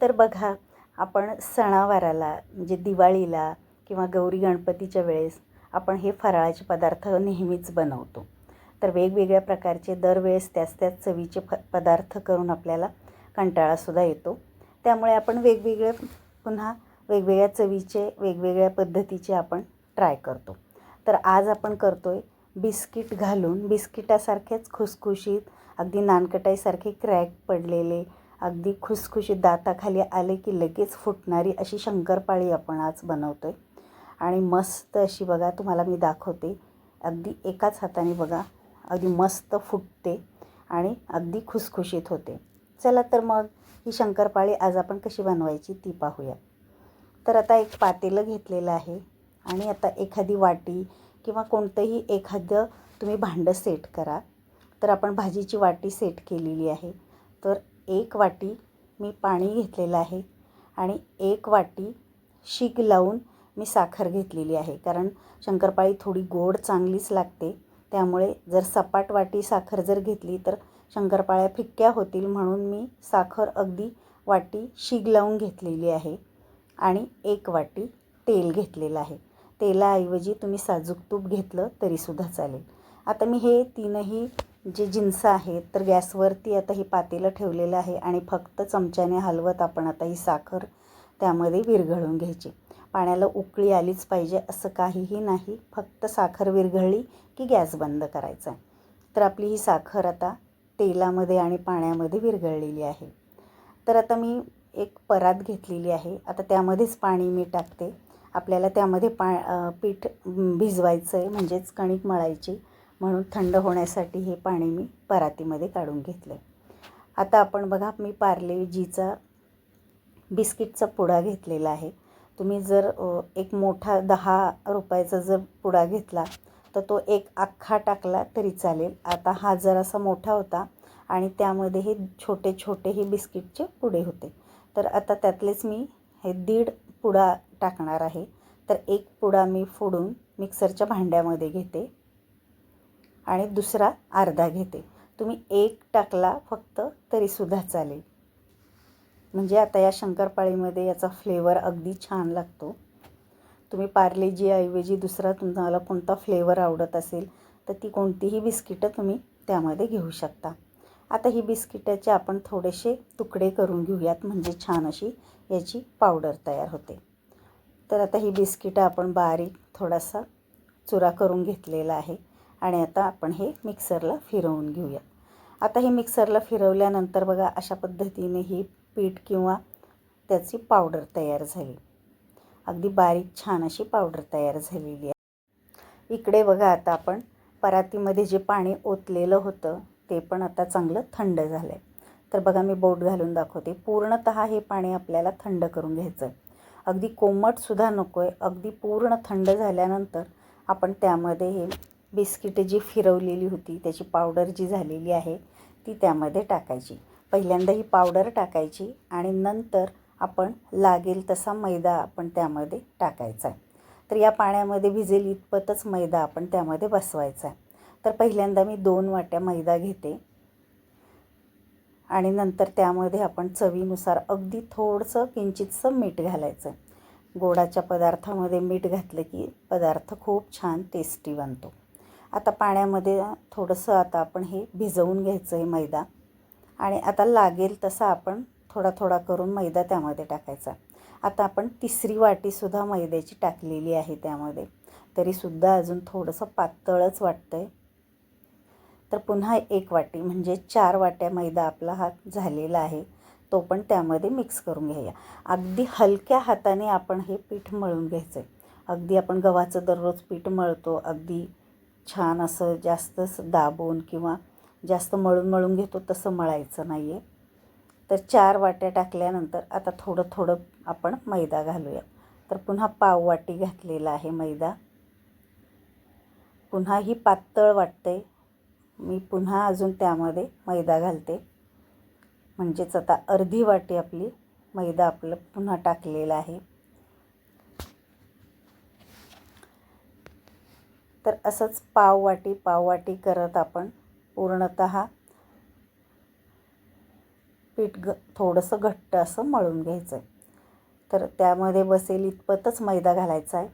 तर बघा आपण सणावाराला म्हणजे दिवाळीला किंवा गौरी गणपतीच्या वेळेस आपण हे फराळाचे पदार्थ नेहमीच बनवतो. तर वेगवेगळ्या प्रकारचे दरवेळेस त्याच त्याच चवीचे फ पदार्थ करून आपल्याला कंटाळासुद्धा येतो. त्यामुळे आपण वेगवेगळे पुन्हा वेगवेगळ्या चवीचे वेगवेगळ्या पद्धतीचे आपण ट्राय करतो. तर आज आपण करतो आहे बिस्किट घालून. बिस्किटासारखेच खुसखुशीत अगदी नानकटाईसारखे क्रॅक पडलेले अगदी खुसखुशीत दाताखाली आले की लगेच फुटणारी अशी शंकरपाळी आपण आज बनवतो आहे आणि मस्त अशी बघा तुम्हाला मी दाखवते. अगदी एकाच हाताने बघा अगदी मस्त फुटते आणि अगदी खुसखुशीत होते. चला तर मग ही शंकरपाळी आज आपण कशी बनवायची ती पाहूया. तर आता एक पातेलं घेतलेलं आहे आणि आता एखादी वाटी किंवा कोणतंही एखादं तुम्ही भांडं सेट करा. तर आपण भाजीची वाटी सेट केलेली आहे. तर एक वाटी मी पाणी घेतलेलं आहे आणि एक वाटी शीग लावून मी साखर घेतलेली आहे. कारण शंकरपाळी थोडी गोड चांगलीच लागते. त्यामुळे जर सपाट वाटी साखर जर घेतली तर शंकरपाळ्या फिक्क्या होतील म्हणून मी साखर अगदी वाटी शीग लावून घेतलेली आहे आणि एक वाटी तेल घेतलेलं आहे. तेलाऐवजी तुम्ही साजूक तूप घेतलं तरीसुद्धा चालेल. आता मी हे तीनही जे जिन्स आहेत तर गॅसवरती आता ही पातेलं ठेवलेलं आहे आणि फक्त चमच्याने हलवत आपण आता ही साखर त्यामध्ये विरघळून घ्यायची. पाण्याला उकळी आलीच पाहिजे असं काहीही नाही फक्त साखर विरघळली की गॅस बंद करायचा. आहे तर आपली ही साखर आता तेलामध्ये आणि पाण्यामध्ये विरघळलेली आहे. तर आता मी एक परात घेतलेली आहे. आता त्यामध्येच पाणी मी टाकते. आपल्याला त्यामध्ये पा पीठ भिजवायचं आहे म्हणजेच कणिक मळायची. म्हणून थंड होण्यासाठी हे पाणी मी परातीमध्ये काढून घेतलं आता आपण बघा मी पार्ले जीचा बिस्किटचा पुडा घेतलेला आहे. तुम्ही जर एक मोठा दहा रुपयाचा जर पुडा घेतला तर तो एक अख्खा टाकला तरी चालेल. आता हा जरासा मोठा होता आणि त्यामध्ये हे छोटे छोटे हे बिस्किटचे पुडे होते तर आता त्यातलेच मी हे दीड पुडा टाकणार आहे. तर एक पुडा मी फोडून मिक्सरच्या भांड्यामध्ये घेते. आणि दुसरा अर्धा घेते. तुम्ही एक टाकला फक्त तरीसुद्धा चालेल. म्हणजे आता या शंकरपाळीमध्ये याचा फ्लेवर अगदी छान लागतो. तुम्ही पार्लेजी ऐवजी दुसरा तुम्हाला कोणता फ्लेवर आवडत असेल तर ती कोणतीही बिस्किटं तुम्ही त्यामध्ये घेऊ शकता. आता ही बिस्किटाचे आपण थोडेसे तुकडे करून घेऊयात म्हणजे छान अशी याची पावडर तयार होते. तर आता ही बिस्किटं आपण बारीक थोडासा चुरा करून घेतलेला आहे. आणि आता आपण हे मिक्सरला फिरवून घेऊया आता हे मिक्सरला फिरवल्यानंतर बघा अशा पद्धतीने ही पीठ किंवा त्याची पावडर तयार झाली. अगदी बारीक छान अशी पावडर तयार झालेली आहे. इकडे बघा आता आपण परातीमध्ये जे पाणी ओतलेलं होतं ते पण आता चांगलं थंड झालं आहे तर बघा मी बोट घालून दाखवते. पूर्णतः हे पाणी आपल्याला थंड करून घ्यायचं आहे अगदी कोमटसुद्धा नको आहे अगदी पूर्ण थंड झाल्यानंतर आपण त्यामध्ये हे बिस्किटं जी फिरवलेली होती त्याची पावडर जी झालेली आहे ती त्यामध्ये टाकायची. पहिल्यांदा ही पावडर टाकायची आणि नंतर आपण लागेल तसा मैदा आपण त्यामध्ये टाकायचा आहे. तर या पाण्यामध्ये भिजेल इतपतच मैदा आपण त्यामध्ये बसवायचा आहे. तर पहिल्यांदा मी दोन वाट्या मैदा घेते आणि नंतर त्यामध्ये आपण चवीनुसार अगदी थोडंसं किंचितसं मीठ घालायचं गोडाच्या पदार्थामध्ये मीठ घातलं की पदार्थ खूप छान टेस्टी बनतो. आता पाण्यामध्ये थोडंसं आता आपण हे भिजवून घ्यायचं आहे मैदा. आणि आता लागेल तसा आपण थोडा थोडा करून मैदा त्यामध्ये टाकायचा. आता आपण तिसरी वाटीसुद्धा मैद्याची टाकलेली आहे त्यामध्ये. तरीसुद्धा अजून थोडंसं पातळच वाटतं आहे तर पुन्हा एक वाटी म्हणजे चार वाट्या मैदा आपला हा झालेला आहे. तो पण त्यामध्ये मिक्स करून घ्यायला अगदी हलक्या हाताने आपण हे पीठ मळून घ्यायचं आहे अगदी आपण गव्हाचं दररोज पीठ मळतो अगदी छान असं जास्त दाबून किंवा जास्त मळून मळून घेतो तसं मळायचं नाही आहे तर चार वाट्या टाकल्यानंतर आता थोडं थोडं आपण मैदा घालूया. तर पुन्हा पाव वाटी घातलेला आहे मैदा. पुन्हा ही पातळ वाटते मी पुन्हा अजून त्यामध्ये मैदा घालते. म्हणजेच आता अर्धी वाटी आपली मैदा आपलं पुन्हा टाकलेला आहे. तर असंच पाववाटी पाववाटी करत आपण पूर्णत पीठ ग थोडंसं घट्ट असं मळून घ्यायचं आहे तर त्यामध्ये बसेल इतपतच मैदा घालायचा आहे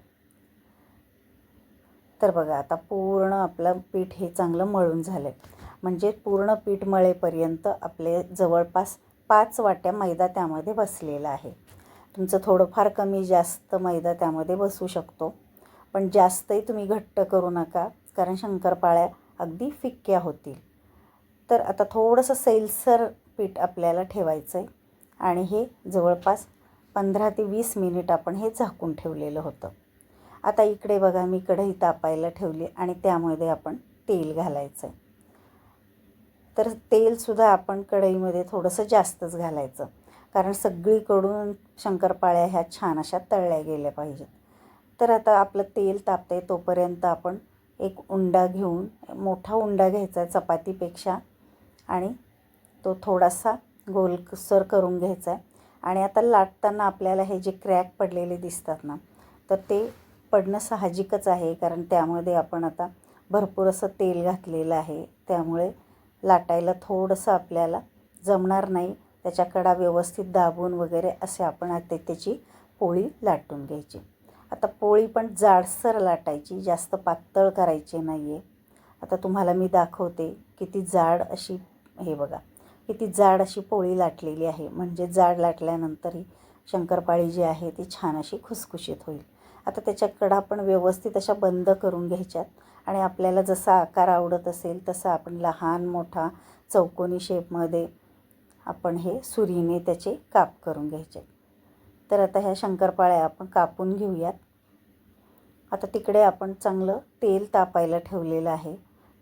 तर बघा आता पूर्ण आपलं पीठ हे चांगलं मळून झालं आहे म्हणजे पूर्ण पीठ मळेपर्यंत आपले जवळपास पाच वाट्या मैदा त्यामध्ये बसलेला आहे. तुमचं थोडंफार कमी जास्त मैदा त्यामध्ये बसू शकतो. पण जास्तही तुम्ही घट्ट करू नका कारण शंकरपाळ्या अगदी फिक्क्या होतील. तर आता थोडंसं सैलसर पीठ आपल्याला ठेवायचं आहे आणि हे जवळपास पंधरा ते वीस मिनिट आपण हे झाकून ठेवलेलं होतं. आता इकडे बघा मी कढई तापायला ठेवली आणि त्यामध्ये आपण तेल घालायचं आहे तर तेलसुद्धा आपण कढईमध्ये थोडंसं जास्तच घालायचं कारण सगळीकडून शंकरपाळ्या ह्या छान अशा तळल्या गेल्या पाहिजेत. तर आता आपलं तेल तापतंय तोपर्यंत आपण एक उंडा घेऊन मोठा उंडा घ्यायचा चपातीपेक्षा आणि तो थोडासा गोलसर करून घ्यायचा आहे. आणि आता लाटताना आपल्याला हे जे क्रॅक पडलेले दिसतात ना तर ते पडणं साहजिकच आहे कारण त्यामध्ये आपण आता भरपूर असं तेल घातलेलं आहे. त्यामुळे लाटायला थोडंसं आपल्याला जमणार नाही. त्याच्या कडा व्यवस्थित दाबून वगैरे असे आपण आता त्याची पोळी लाटून घ्यायची. आता पोळी पण जाडसर लाटायची जास्त पातळ करायची नाही आहे आता तुम्हाला मी दाखवते किती जाड अशी हे बघा किती जाड अशी पोळी लाटलेली आहे. म्हणजे जाड लाटल्यानंतरही शंकरपाळी जी आहे ती छान अशी खुसखुशीत होईल. आता त्याच्याकडं आपण व्यवस्थित अशा बंद करून घ्यायच्यात आणि आपल्याला जसा आकार आवडत असेल तसा आपण लहान मोठा चौकोनी शेपमध्ये आपण हे सुरीने त्याचे काप करून घ्यायचे. तर आता ह्या शंकरपाळ्या आपण कापून घेऊयात. आता तिकडे आपण चांगलं तेल तापायला ठेवलेलं आहे.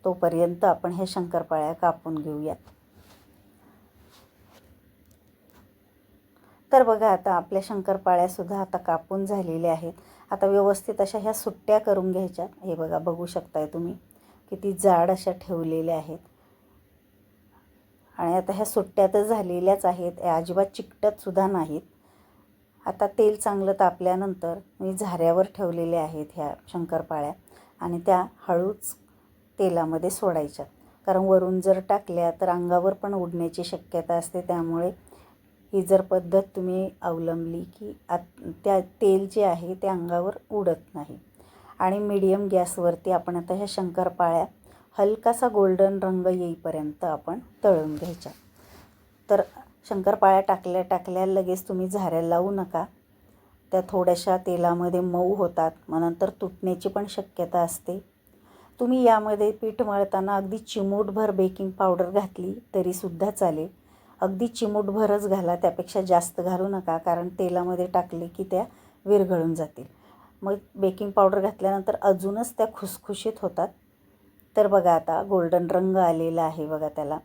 तोपर्यंत आपण ह्या शंकरपाळ्या कापून घेऊयात. तर बघा आता आपल्या शंकरपाळ्यासुद्धा आता कापून झालेल्या आहेत. आता व्यवस्थित अशा ह्या सुट्ट्या करून घ्यायच्या. हे बघा बघू शकताय तुम्ही. किती जाड अशा ठेवलेल्या आहेत. आणि आता ह्या सुट्ट्या तर झालेल्याच आहेत. या अजिबात चिकटतसुद्धा नाहीत. आता तेल चांगलं तापल्यानंतर मी झाऱ्यावर ठेवलेल्या आहेत ह्या शंकरपाळ्या आणि त्या हळूच तेलामध्ये सोडायच्या कारण वरून जर टाकल्या तर अंगावर पण उडण्याची शक्यता असते. त्यामुळे ही जर पद्धत तुम्ही अवलंबली की आत त्या तेल जे आहे ते अंगावर उडत नाही. आणि मीडियम गॅसवरती आपण आता ह्या शंकरपाळ्या हलकासा गोल्डन रंग येईपर्यंत आपण तळून घ्यायच्या. तर शंकरपाळ्या टाकल्या टाकल्या लगेच तुम्ही झाऱ्या लावू नका. त्या थोड्याशा तेलामध्ये मऊ होतात मग नंतर तुटण्याची पण शक्यता असते. तुम्ही यामध्ये पीठ मळताना अगदी चिमूटभर बेकिंग पावडर घातली तरीसुद्धा चालेल. अगदी चिमूटभरच घाला त्यापेक्षा जास्त घालू नका कारण तेलामध्ये टाकले की त्या विरघळून जातील. मग बेकिंग पावडर घातल्यानंतर अजूनच त्या खुसखुशीत होतात. तर बघा आता गोल्डन रंग आलेला आहे बघा त्याला.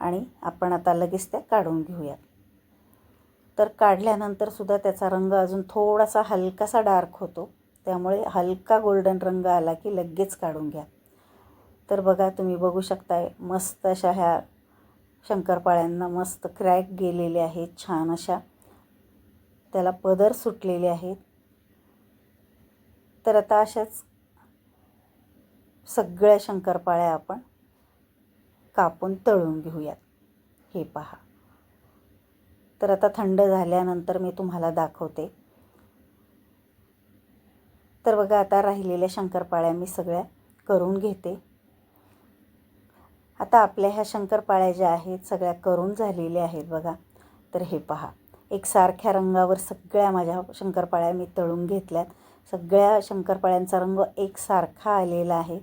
आणि आपण आता लगेच त्या काढून घेऊयात. तर काढल्यानंतर सुद्धा त्याचा रंग अजून थोडासा हलकासा डार्क होतो. त्यामुळे हलका गोल्डन रंग आला की लगेच काढून घ्या. तर बघा तुम्ही बघू शकताय मस्त अशा ह्या शंकरपाळ्यांना मस्त क्रॅक गेलेले आहेत छान अशा. त्याला पदर सुटलेले आहेत. तर आता अशाच सगळ्या शंकरपाळ्या आपण कापून तळून घेऊयात? हे पहा. तर आता थंड झाल्यानंतर मी तुम्हाला दाखवते. तर बघा आता राहिलेल्या शंकरपाळ्या मी सगळ्या करून घेते. आता आपल्या ह्या शंकरपाळ्या ज्या आहेत सगळ्या करून झालेल्या आहेत बघा. तर हे पहा. एक सारख्या रंगावर सगळ्या माझ्या शंकरपाळ्या मी तळून घेतल्यात. सगळ्या शंकरपाळ्यांचा रंग एकसारखा आलेला आहे.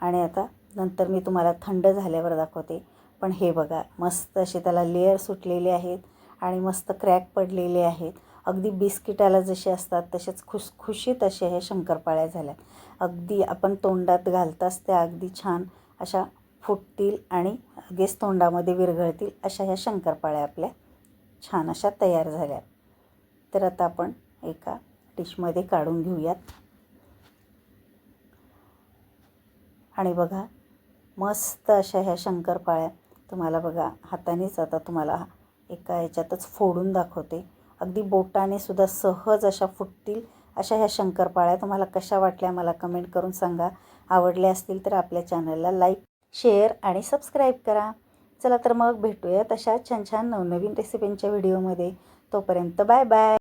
आणि आता नंतर मी तुम्हाला थंड झाल्यावर दाखवते. पण हे बघा मस्त असे त्याला लेअर सुटलेले आहेत आणि मस्त क्रॅक पडलेले आहेत. अगदी बिस्किटाला जसे असतात तसेच खुसखुशीत असे हे शंकरपाळ्या झाल्या. अगदी आपण तोंडात घालताच त्या अगदी छान अशा फुटतील आणि लगेच तोंडामध्ये विरघळतील अशा ह्या शंकरपाळ्या आपल्या छान अशा तयार झाल्या. तर आता आपण एका डिशमध्ये काढून घेऊयात. आणि बघा मस्त अशा ह्या शंकरपाळ्या. तुम्हाला बघा हातानेच आता तुम्हाला एका याच्यातच फोडून दाखवते. अगदी बोटाने सुद्धा सहज अशा फुटतील अशा ह्या शंकरपाळ्या. तुम्हाला कशा वाटल्या मला कमेंट करून सांगा. आवडल्या असतील तर आपल्या चॅनलला लाईक शेअर आणि सबस्क्राईब करा. चला तर मग भेटूया तशा छान छान नवनवीन रेसिपींच्या व्हिडिओमध्ये तोपर्यंत बाय बाय